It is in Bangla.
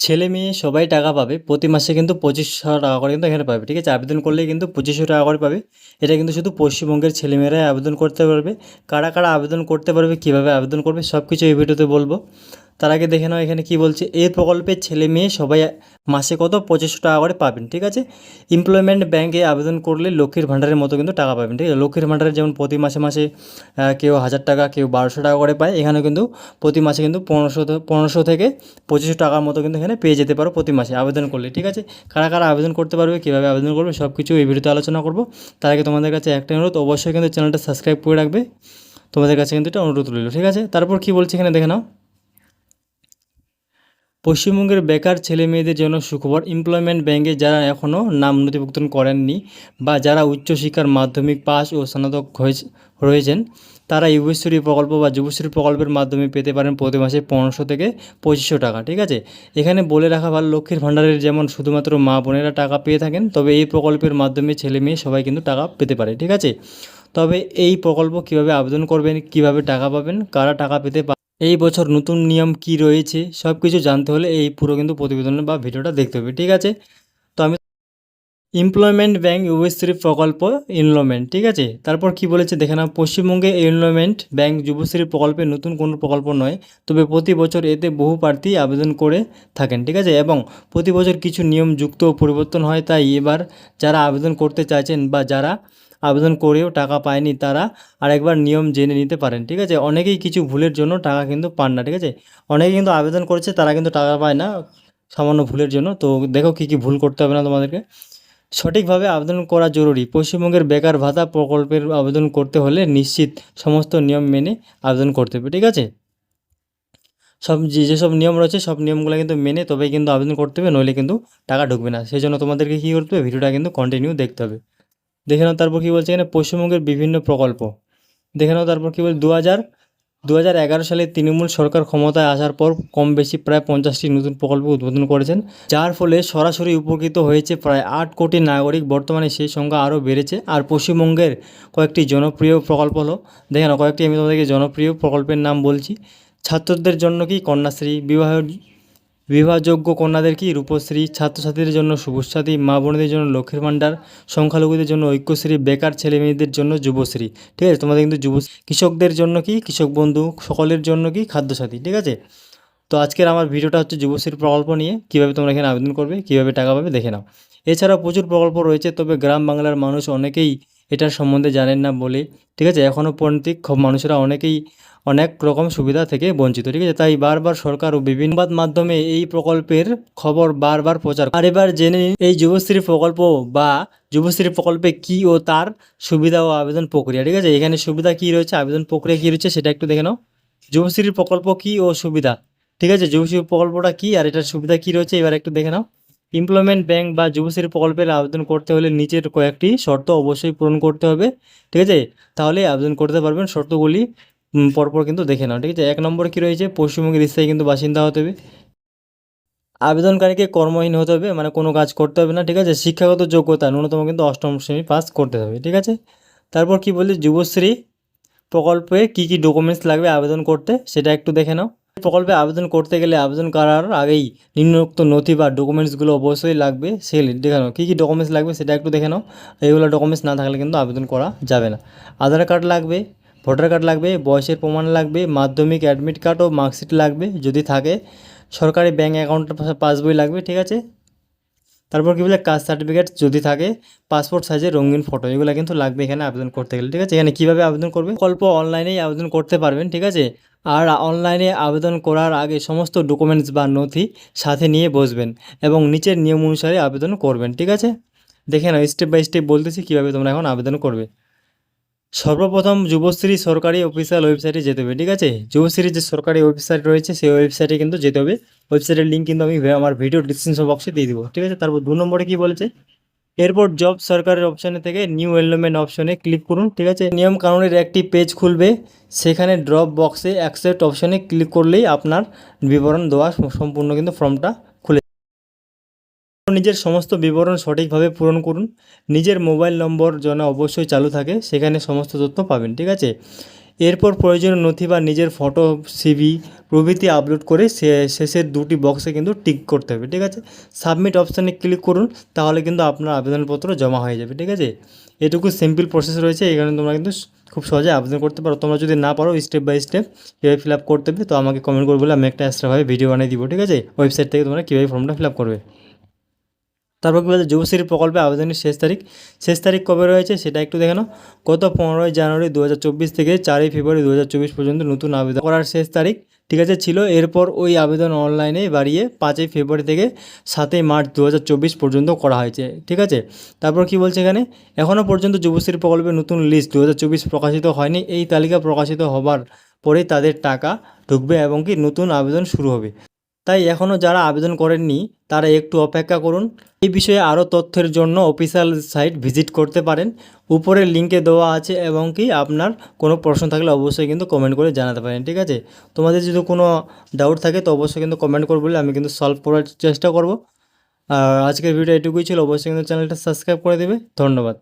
ছেলে মেয়ে সবাই টাকা পাবে, প্রতি মাসে কিন্তু পঁচিশশো টাকা করে কিন্তু এখানে পাবে, ঠিক আছে? আবেদন করলে কিন্তু পঁচিশশো টাকা করে পাবে। এটা কিন্তু শুধু পশ্চিমবঙ্গের ছেলেমেয়েরাই আবেদন করতে পারবে। কারা কারা আবেদন করতে পারবে, কীভাবে আবেদন করবে সব কিছু এই ভিডিওতে বলব। তার আগে দেখে নাও এখানে কি বলছে এই প্রকল্পের ছেলে মেয়ে সবাই মাসে কত? পঁচিশশো টাকা করে পাবেন, ঠিক আছে? এমপ্লয়মেন্ট ব্যাঙ্কে আবেদন করলে লক্ষ্মীর ভাণ্ডারের মতো কিন্তু টাকা পাবেন, ঠিক আছে? লক্ষ্মীর ভাণ্ডারে যেমন প্রতি মাসে মাসে কেউ হাজার টাকা, কেউ বারোশো টাকা করে পায়, এখানেও কিন্তু প্রতি মাসে কিন্তু পনেরোশো পনেরোশো থেকে পঁচিশশো টাকার মতো কিন্তু এখানে পেয়ে যেতে পারো প্রতি মাসে আবেদন করলে, ঠিক আছে? কারা কারা আবেদন করতে পারবে, কীভাবে আবেদন করবে সব কিছু এই ভিডিওতে আলোচনা করব। তার আগে তোমাদের কাছে একটা অনুরোধ, অবশ্যই কিন্তু চ্যানেলটা সাবস্ক্রাইব করে রাখবে। তোমাদের কাছে কিন্তু এটা অনুরোধ রইল, ঠিক আছে? তারপর কি বলছে এখানে দেখে নাও। পশ্চিমবঙ্গের বেকার ছেলে মেয়েদের জন্য সুখবর এমপ্লয়মেন্ট ব্যাংকে যারা এখনও নাম নথিভুক্ত করেননি বা যারা উচ্চশিক্ষার মাধ্যমিক পাস ও স্নাতক রয়েছেন, তারা যুবশ্রী প্রকল্প বা যুবশ্রী প্রকল্পের মাধ্যমে পেতে পারেন প্রতি মাসে পনেরোশো থেকে পঁচিশশো টাকা, ঠিক আছে? এখানে বলে রাখা ভালো, লক্ষ্মীর ভাণ্ডারের যেমন শুধুমাত্র মা বোনেরা টাকা পেয়ে থাকেন, তবে এই প্রকল্পের মাধ্যমে ছেলে মেয়ে সবাই কিন্তু টাকা পেতে পারে, ঠিক আছে? তবে এই প্রকল্প কীভাবে আবেদন করবেন, কীভাবে টাকা পাবেন, কারা টাকা পেতে এই বছর নতুন নিয়ম কি রয়েছে সব কিছু জানতে হলে এই পুরো কিন্তু প্রতিবেদন বা ভিডিওটা দেখতে হবে, ঠিক আছে? তো আমি এমপ্লয়মেন্ট ব্যাংক যুবশ্রী প্রকল্প এনরোলমেন্ট ঠিক আছে? তারপর কি বলেছে দেখে নাও, পশ্চিমবঙ্গে এনরোলমেন্ট ব্যাংক যুবশ্রী প্রকল্পে নতুন কোনো প্রকল্প নয়, তবে প্রতি বছর এতে বহু প্রার্থী আবেদন করে থাকেন, ঠিক আছে? এবং প্রতি বছর কিছু নিয়ম যুক্ত পরিবর্তন হয়, তাই এবার যারা আবেদন করতে চাইছেন বা যারা আবেদন করেও টাকা পায়নি তারা, আরেকবার নিয়ম জেনে নিতে পারেন, ঠিক আছে? অনেকেই কিছু ভুলের জন্য টাকা কিন্তু পান না, ঠিক আছে? অনেকে কিন্তু আবেদন করেছে, তারা কিন্তু টাকা পায় না, সামান্য ভুলের জন্য। তো দেখো কী কী ভুল করতে হবে না তোমাদেরকে। সঠিকভাবে আবেদন করা জরুরি। পশ্চিমবঙ্গের বেকার ভাতা প্রকল্পের আবেদন করতে হলে নিশ্চিত সমস্ত নিয়ম মেনে আবেদন করতে হবে, ঠিক আছে? সব যেসব নিয়ম রয়েছে, সব নিয়মগুলো কিন্তু মেনে তবেই কিন্তু আবেদন করতে হবে, নইলে কিন্তু টাকা ঢুকবে না। সেই জন্য তোমাদেরকে কী করতে হবে? ভিডিওটা কিন্তু কন্টিনিউ দেখতে হবে। দেখে নাও তারপর কী বলছে এখানে পশ্চিমবঙ্গের বিভিন্ন প্রকল্প। দেখে নাও তারপর কী বলছে দু হাজার দু সালে তৃণমূল সরকার ক্ষমতায় আসার পর কম বেশি প্রায় পঞ্চাশটি নতুন প্রকল্প উদ্বোধন করেছেন, যার ফলে সরাসরি উপকৃত হয়েছে প্রায় আট কোটি নাগরিক। বর্তমানে সেই সংখ্যা আরও বেড়েছে। আর পশ্চিমবঙ্গের কয়েকটি জনপ্রিয় প্রকল্প হলো, দেখে নাও কয়েকটি আমি তোমাদেরকে জনপ্রিয় প্রকল্পের নাম বলছি, ছাত্রদের জন্য কি কন্যাশ্রী, বিবাহ বিবাহযোগ্য কন্যাদের কি রূপশ্রী, ছাত্রছাত্রীদের জন্য শুভশ্রী মা বোনদের জন্য লক্ষ্মীর ভাণ্ডার, সংখ্যালঘুদের জন্য ঐক্যশ্রী, বেকার ছেলে মেয়েদের জন্য যুবশ্রী? ঠিক আছে, তোমাদের কিন্তু যুব কৃষকদের জন্য কি, কৃষক বন্ধু, সকলের জন্য কি খাদ্যসাথী, ঠিক আছে? তো আজকের আমার ভিডিওটা হচ্ছে যুবশ্রীর প্রকল্প নিয়ে, কীভাবে তোমরা এখানে আবেদন করবে, কীভাবে টাকা পাবে, দেখে নাও। এছাড়াও প্রচুর প্রকল্প রয়েছে, তবে গ্রাম বাংলার মানুষ অনেকেই এটার সম্বন্ধে জানেন না বলে ঠিক আছে এখনও পর্যন্ত খ- মানুষেরা অনেকেই অনেক রকম সুবিধা থেকে বঞ্চিত, ঠিক আছে? তাই বারবার সরকার ও বিভিন্ন মাধ্যমে এই প্রকল্পের খবর বারবার প্রচার আর এবার জেনে নিন, এই যুবশ্রী প্রকল্প বা যুবশ্রী প্রকল্পে কি ও তার সুবিধা ও আবেদন প্রক্রিয়া, ঠিক আছে? এখানে সুবিধা কি রয়েছে, আবেদন প্রক্রিয়া কি রয়েছে সেটা একটু দেখে নাও। যুবশ্রীর প্রকল্প কি ও সুবিধা, ঠিক আছে? যুবশ্রী প্রকল্পটা কি আর এটার সুবিধা কি রয়েছে, এবার একটু দেখে নাও। এমপ্লয়মেন্ট ব্যাংক বা যুবশ্রী প্রকল্পের আবেদন করতে হলে নিচের কয়েকটি শর্ত অবশ্যই পূরণ করতে হবে, ঠিক আছে? তাহলে আবেদন করতে পারবেন, শর্তগুলি পরপর কিন্তু দেখে নাও, ঠিক আছে? এক নম্বর কী রয়েছে? পশ্চিমবঙ্গের স্থায়ী কিন্তু বাসিন্দা হতে হবে। আবেদনকারীকে কর্মহীন হতে হবে মানে কোনো কাজ করতে হবে না, ঠিক আছে? শিক্ষাগত যোগ্যতা, ন্যূনতম কিন্তু অষ্টম শ্রেণি পাস করতে হবে, ঠিক আছে? তারপর কি বলি যুবশ্রী প্রকল্পে কি কি ডকুমেন্টস লাগবে আবেদন করতে, সেটা একটু দেখে নাও। প্রকল্পে আবেদন করতে গেলে আবেদন করার আগেই নিম্নোক্ত নথি বা ডকুমেন্টসগুলো অবশ্যই লাগবে সেগুলি দেখে নাও। কী কী ডকুমেন্টস লাগবে সেটা একটু দেখে নাও। এইগুলো ডকুমেন্টস না থাকলে কিন্তু আবেদন করা যাবে না। আধার কার্ড লাগবে, ভোটার কার্ড লাগবে, বয়সের প্রমাণ লাগবে, মাধ্যমিক অ্যাডমিট কার্ড ও মার্কশিট লাগবে যদি থাকে। সরকারি ব্যাঙ্ক অ্যাকাউন্ট পাসবই লাগবে, ঠিক আছে? তারপর কি বলে কাস্ট সার্টিফিকেট যদি থাকে, পাসপোর্ট সাইজের রঙিন ফটো এগুলো কিন্তু লাগবে এখানে আবেদন করতে গেলে, ঠিক আছে? এখানে কীভাবে আবেদন করবে? অল্প অনলাইনেই আবেদন করতে পারবেন, ঠিক আছে? আর অনলাইনে আবেদন করার আগে সমস্ত ডকুমেন্টস বা নথি সাথে নিয়ে বসবেন এবং নিচের নিয়ম অনুসারে আবেদন করবেন, ঠিক আছে? দেখে নাও স্টেপ বাই স্টেপ বলতেছি কীভাবে তোমরা এখন আবেদন করবে। সর্বপ্রথম যুবশ্রী সরকারি অফিসিয়াল ওয়েবসাইটে যেতে হবে, ঠিক আছে? যুবশ্রীর যে সরকারি ওয়েবসাইট রয়েছে, সেই ওয়েবসাইটে কিন্তু যেতে হবে। ওয়েবসাইটের লিঙ্ক কিন্তু আমি আমার ভিডিও ডিসক্রিপশন বক্সে দিয়ে দিব, ঠিক আছে? তারপর দু নম্বরে কি বলেছে? এরপর জব সরকারের অপশানে থেকে নিউ এনরোলমেন্ট অপশনে ক্লিক করুন, ঠিক আছে? নিয়ম কানুনের একটি পেজ খুলবে, সেখানে ড্রপ বক্সে অ্যাকসেপ্ট অপশনে ক্লিক করলেই আপনার বিবরণ দেওয়া সম্পূর্ণ কিন্তু ফর্মটা নিজের সমস্ত বিবরণ সঠিকভাবে পূরণ করুন। নিজের মোবাইল নম্বর যেন অবশ্যই চালু থাকে, সেখানে সমস্ত তথ্য পাবেন, ঠিক আছে? এরপর প্রয়োজনীয় নথি বা নিজের ফটো সিভি প্রভৃতি আপলোড করে শেষের দুটি বক্সে কিন্তু টিক করতে হবে, ঠিক আছে? সাবমিট অপশানে ক্লিক করুন, তাহলে কিন্তু আপনার আবেদনপত্র জমা হয়ে যাবে, ঠিক আছে? এটুকু সিম্পল প্রসেস রয়েছে, এখানে তোমরা কিন্তু খুব সহজে আবেদন করতে পারো। তোমরা যদি না পারো স্টেপ বাই স্টেপ কীভাবে ফিল আপ করতে হবে, তো আমাকে কমেন্ট করে বলে আমি একটা এক্সট্রাভাবে ভিডিও বানিয়ে দিব, ঠিক আছে? ওয়েবসাইট থেকে তোমরা কীভাবে ফর্মটা ফিল আপ করবে? তারপর কী বলছে যুবশ্রী প্রকল্পে আবেদনের শেষ তারিখ। শেষ তারিখ কবে রয়েছে সেটা একটু দেখে গত পনেরোই জানুয়ারি দু হাজার চব্বিশ থেকে চারই ফেব্রুয়ারি দু হাজার চব্বিশ পর্যন্ত নতুন আবেদন করার শেষ তারিখ, ঠিক আছে, ছিল। এরপর ওই আবেদন অনলাইনে বাড়িয়ে পাঁচই ফেব্রুয়ারি থেকে সাতই মার্চ দু হাজার চব্বিশ পর্যন্ত করা হয়েছে, ঠিক আছে। তারপর কি বলছে এখানে? এখনও পর্যন্ত যুবশ্রী প্রকল্পের নতুন লিস্ট দু হাজার চব্বিশ প্রকাশিত হয়নি। এই তালিকা প্রকাশিত হবার পরে তাদের টাকা ঢুকবে এবং কি নতুন আবেদন শুরু হবে। তাই এখনও যারা আবেদন করেননি, তারা একটু অপেক্ষা করুন। এই বিষয়ে আরও তথ্যের জন্য অফিসিয়াল সাইট ভিজিট করতে পারেন। উপরের লিঙ্কে দেওয়া আছে এবং কি আপনার কোনো প্রশ্ন থাকলে অবশ্যই কিন্তু কমেন্ট করে জানাতে পারেন, ঠিক আছে? তোমাদের যদি কোনো ডাউট থাকে তো অবশ্যই কিন্তু কমেন্ট করে বলে আমি কিন্তু সলভ করার চেষ্টা করব। আর আজকের ভিডিও এটুকুই ছিল। অবশ্যই কিন্তু চ্যানেলটা সাবস্ক্রাইব করে দেবে। ধন্যবাদ।